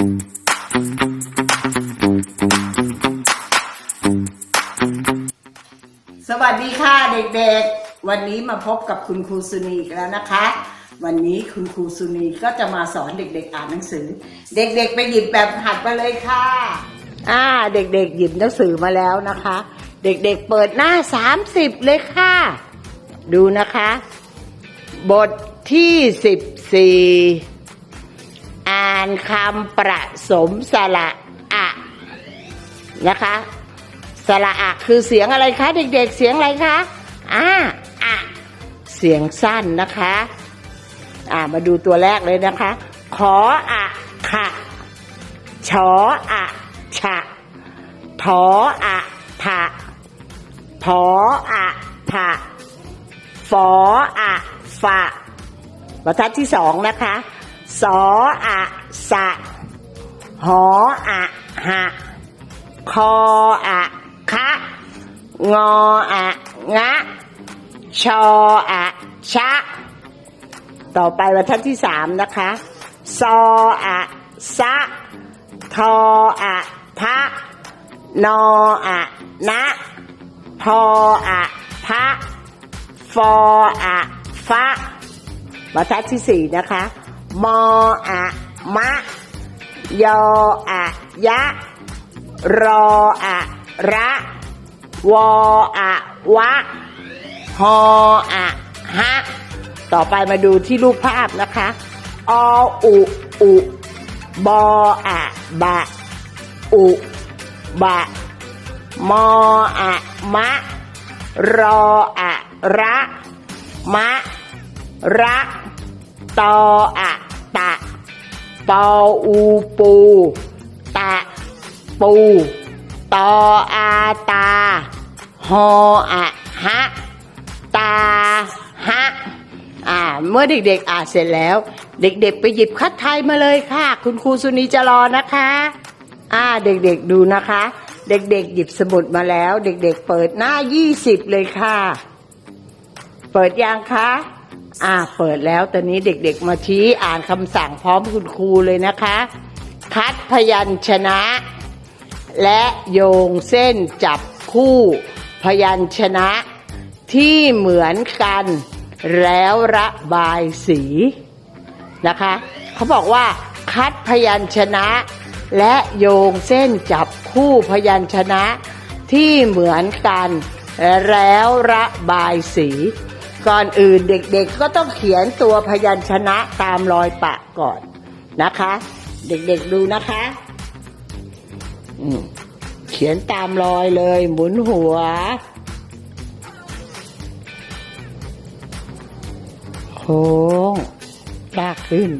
สวัสดีค่ะเด็กๆ วันนี้มาพบกับคุณครูสุนีแล้วนะคะ วันนี้คุณครูสุนีก็จะมาสอนเด็กๆ อ่านหนังสือ เด็กๆ ไปหยิบแบบหัดมาเลยค่ะ อ่า เด็กๆ หยิบหนังสือมาแล้วนะคะ เด็กๆ เปิดหน้า 30 เลยค่ะ ดูนะคะ บทที่ 14อ่านคำประสมสระอะนะคะสระอะคือเสียงอะไรคะเด็กๆ เสียงอะไรคะอ่าอะเสียงสั้นนะคะ อ่ามาดูตัวแรกเลยนะคะ ขออะขะชออะฉะทออะทะพออะผะฟออะฝะบรรทัดที่สองนะคะ สออะสะ หออะหะ คออะคะงออะงะ ชออะชะ ต่อไปบรรทัดที่สามนะคะ ซออะสะทออะทะ นออะนะ พออะพะ ฟออะฟะบรรทัดที่สี่นะคะ มออะมะ ยออะยะ รออะระ วออะวะ ฮออะฮะ ต่อไปมาดูที่รูปภาพนะคะ ออุอุบออะบะ อุบะ มออะมะ รออะระ มะ ระ ตออะตะปออูปู ตะ ปูตออาตาฮออะฮะตาฮะอ่าเมื่อเด็กๆอ่านเสร็จแล้ว เด็กๆ ไปหยิบคัดไทยมาเลยค่ะ คุณครูสุนีจะรอนะคะ อ่าเด็กๆดูนะคะ เด็กๆ หยิบสมุดมาแล้ว เด็กๆ เปิดหน้า20เลยค่ะ เปิดยังคะ อ่าเปิดแล้วตอนนี้เด็กๆมาชี้อ่านคำสั่งพร้อมคุณครูเลยนะคะ คัดพยัญชนะ และโยงเส้นจับคู่พยัญชนะที่เหมือนกันแล้วระบายสีนะคะเขาบอกว่าคัดพยัญชนะ และโยงเส้นจับคู่พยัญชนะที่เหมือนกันแล้วระบายสี ก่อนอื่นเด็กๆก็ต้องเขียนตัวพยัญชนะตามรอยปะก่อนนะคะ เด็กๆดูนะคะอืเขียนตามรอยเลย หมุนหัว โค้งลากขึ้น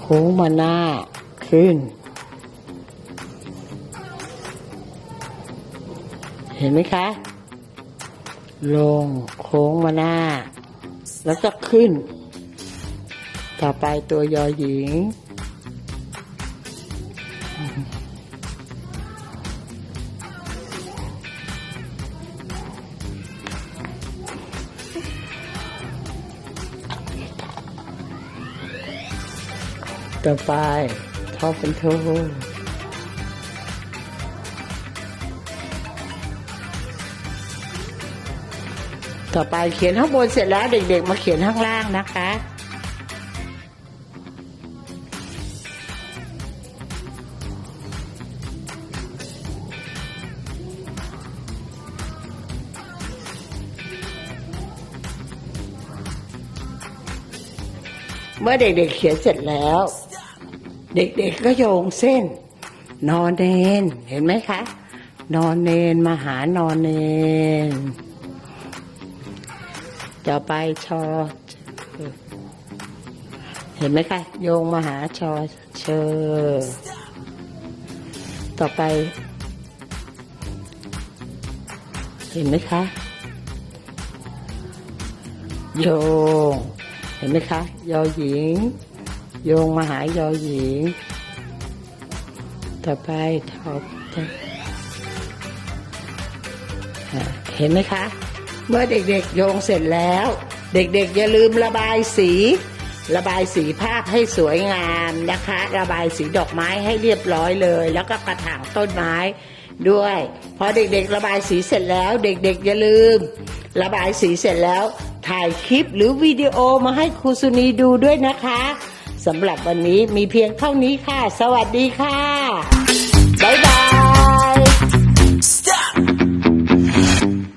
โค้งมาหน้าขึ้น เห็นไหมคะ ลงโค้งมาหน้า แล้วก็ขึ้น ต่อไปตัวยอหญิง ต่อไปทอเป็นโท ต่อไปเขียนข้างบนเสร็จแล้วเด็กๆ มาเขียนข้างล่างนะคะ เมื่อเด็กๆเขียนเสร็จแล้ว เด็กๆก็โยงเส้น นอนเนนเห็นไหมคะ นอนเนนมาหานอนเนน ต่อไปชอ เห็นไหมคะ โยงมาหาชอเชอ ต่อไป เห็นไหมคะ โยง เห็นไหมคะ ยอหญิง โยงมาหายอหญิง ต่อไปทอบอะเห็นไหมคะ เมื่อเด็กๆโยงเสร็จแล้ว เด็กๆอย่าลืมระบายสี ระบายสีภาพให้สวยงามนะคะ ระบายสีดอกไม้ให้เรียบร้อยเลย แล้วก็กระถางต้นไม้ด้วยพอเด็กๆ ระบายสีเสร็จแล้ว เด็กๆอย่าลืม ระบายสีเสร็จแล้ว ถ่ายคลิปหรือวิดีโอมาให้ครูสุนีดูด้วยนะคะสำหรับวันนี้มีเพียงเท่านี้ค่ะ สวัสดีค่ะ บ๊ายบาย